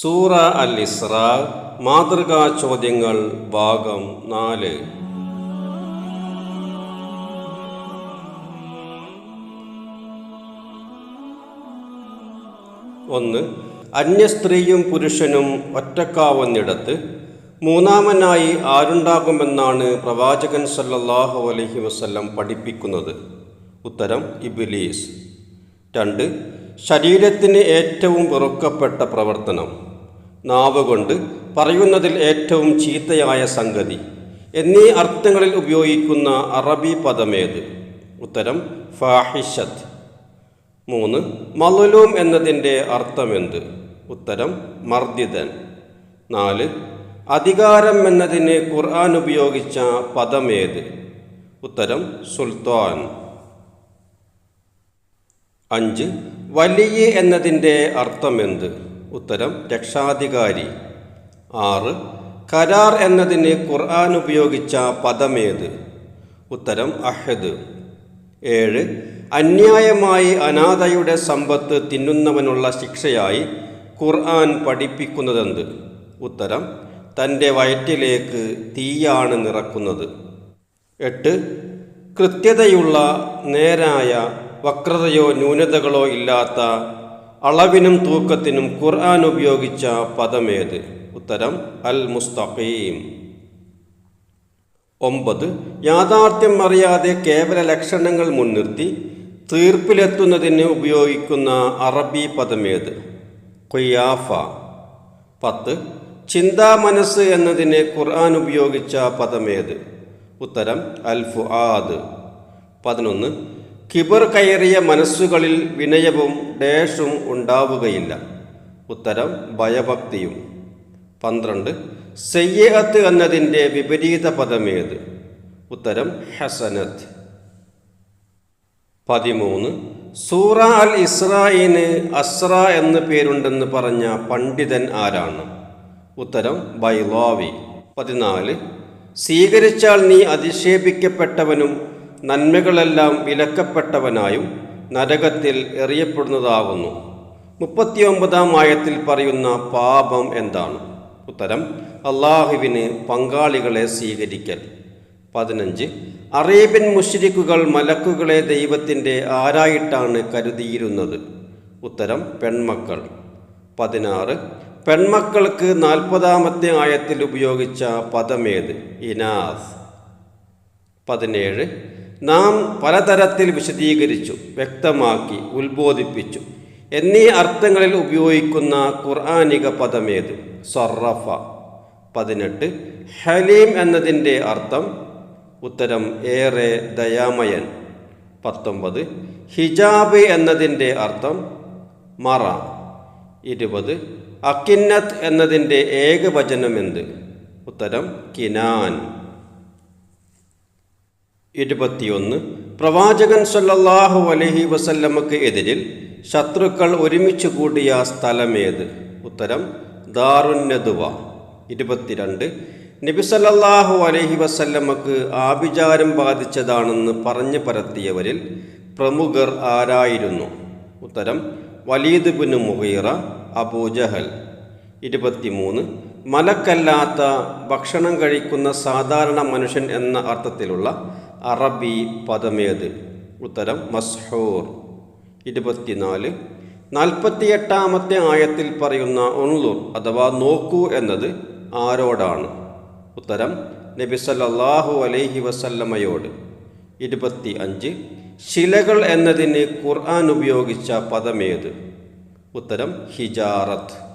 സൂറ അൽ ഇസ്ര മാതൃകാ ചോദ്യങ്ങൾ ഭാഗം നാല്. ഒന്ന് അന്യ സ്ത്രീയും പുരുഷനും ഒറ്റക്കാവുന്നിടത്ത് മൂന്നാമനായി ആരുണ്ടാകുമെന്നാണ് പ്രവാചകൻ സല്ലല്ലാഹു അലഹി വസല്ലം പഠിപ്പിക്കുന്നത്. ഉത്തരം ഇബിലീസ്. രണ്ട് ശരീരത്തിന് ഏറ്റവും വെറുക്കപ്പെട്ട പ്രവർത്തനം. നാവ് കൊണ്ട് പറയുന്നതിൽ ഏറ്റവും ചീത്തയായ സംഗതി. എന്നീ അർത്ഥങ്ങളിൽ ഉപയോഗിക്കുന്ന അറബി പദമേത്? ഉത്തരം ഫാഹിഷത്ത്. മൂന്ന് മലലൂം എന്നതിന്റെ അർത്ഥമെന്ത്? ഉത്തരം മർദ്ദിതൻ. നാല് അധികാരം എന്നതിന് ഖുർആൻ ഉപയോഗിച്ച പദമേത്? ഉത്തരം സുൽത്താൻ. അഞ്ച് വലിയ എന്നതിന്റെ അർത്ഥം എന്ത് ഉത്തരം രക്ഷാധികാരി. ആറ് കരാർ എന്നതിന് ഖുർആൻ ഉപയോഗിച്ച പദമേത്? ഉത്തരം അഹദ്. ഏഴ് അന്യായമായി അനാഥയുടെ സമ്പത്ത് തിന്നുന്നവനുള്ള ശിക്ഷയായി ഖുർആൻ പഠിപ്പിക്കുന്നതെന്ത്? ഉത്തരം തന്റെ വയറ്റിലേക്ക് തീയാണ് നിറക്കുന്നത്. എട്ട് കൃത്യതയുള്ള നേരായ വക്രതയോ ന്യൂനതകളോ ഇല്ലാത്ത അളവിനും തൂക്കത്തിനും ഖുർആൻ ഉപയോഗിച്ച പദമേത്? ഉത്തരം അൽ മുസ്തഖീം ഒമ്പത് യാഥാർത്ഥ്യം അറിയാതെ കേവല ലക്ഷണങ്ങൾ മുൻനിർത്തി തീർപ്പിലെത്തുന്നതിന് ഉപയോഗിക്കുന്ന അറബി പദമേത്? കൊയ്യാഫ പത്ത് ചിന്താ മനസ്സ് എന്നതിന് ഖുർആൻ ഉപയോഗിച്ച പദമേത്? ഉത്തരം അൽ ഫുആദ് പതിനൊന്ന് കിബർ കയറിയ മനസ്സുകളിൽ വിനയവും ഡേഷും ഉണ്ടാവുകയില്ല. ഉത്തരം ഭയഭക്തിയും. പന്ത്രണ്ട് സയ്യഹത്ത് എന്നതിന്റെ വിപരീത പദമേത്? ഉത്തരം ഹസനത്ത്. പതിമൂന്ന് സൂറ അൽ ഇസ്രായിന് അസ്ര എന്ന് പേരുണ്ടെന്ന് പറഞ്ഞ പണ്ഡിതൻ ആരാണ്? ഉത്തരം ബൈലാവി. പതിനാല് സ്വീകരിച്ചാൽ നീ അധിക്ഷേപിക്കപ്പെട്ടവനും നന്മകളെല്ലാം വിലക്കപ്പെട്ടവനായും നരകത്തിൽ എറിയപ്പെടുന്നതാകുന്നു മുപ്പത്തിയൊമ്പതാം ആയത്തിൽ പറയുന്ന പാപം എന്താണ്? ഉത്തരം അള്ളാഹുവിന് പങ്കാളികളെ സ്വീകരിക്കൽ. പതിനഞ്ച് അറേബ്യൻ മുഷ്രിക്കുകൾ മലക്കുകളെ ദൈവത്തിന്റെ ആരായിട്ടാണ് കരുതിയിരുന്നത്? ഉത്തരം പെൺമക്കൾ. പതിനാറ് പെൺമക്കൾക്ക് നാൽപ്പതാമത്തെ ആയത്തിൽ ഉപയോഗിച്ച പദമേത്? ഇനാസ്. പതിനേഴ് നാം പലതരത്തിൽ വിശദീകരിച്ചു വ്യക്തമാക്കി ഉത്ബോധിപ്പിച്ചു. എന്നീ അർത്ഥങ്ങളിൽ ഉപയോഗിക്കുന്ന ഖുർആാനിക പദമേത്? സൊറഫ. പതിനെട്ട്. ഹലീം എന്നതിന്റെ അർത്ഥം? ഉത്തരം ഏറെ ദയാമയൻ. പത്തൊമ്പത്. ഹിജാബ് എന്നതിന്റെ അർത്ഥം? മറ. ഇരുപത്. അക്കിന്നത്ത് എന്നതിന്റെ ഏകവചനം എന്ത് ഉത്തരം കിനാൻ. ഇരുപത്തിയൊന്ന്. പ്രവാചകൻ സല്ലല്ലാഹു അലഹി വസല്ലമക്ക് എതിരിൽ ശത്രുക്കൾ ഒരുമിച്ച് കൂടിയ സ്ഥലമേത്? ഉത്തരം ദാറുന്നതുവ ഇരുപത്തിരണ്ട്. നബിസല്ലാഹു അലഹി വസല്ലമക്ക് ആഭിചാരം ബാധിച്ചതാണെന്ന് പറഞ്ഞു പരത്തിയവരിൽ പ്രമുഖർ ആരായിരുന്നു? ഉത്തരം വലീദ് ബിൻ മുഹീറ അബൂജഹൽ ഇരുപത്തിമൂന്ന്. മലക്കല്ലാത്ത ഭക്ഷണം കഴിക്കുന്ന സാധാരണ മനുഷ്യൻ എന്ന അർത്ഥത്തിലുള്ള അറബി പദമേത്? ഉത്തരം മസ്ഹൂർ. ഇരുപത്തിനാല്. നാൽപ്പത്തിയെട്ടാമത്തെ ആയത്തിൽ പറയുന്ന ഒൺലുർ അഥവാ നോക്കൂ എന്നത് ആരോടാണ്? ഉത്തരം നബി സല്ലാഹു അലൈഹി വസല്ലമയോട്. ഇരുപത്തി അഞ്ച് ശിലകൾ എന്നതിന് ഖുർആൻ ഉപയോഗിച്ച പദമേത്? ഉത്തരം ഹിജാറത്ത്.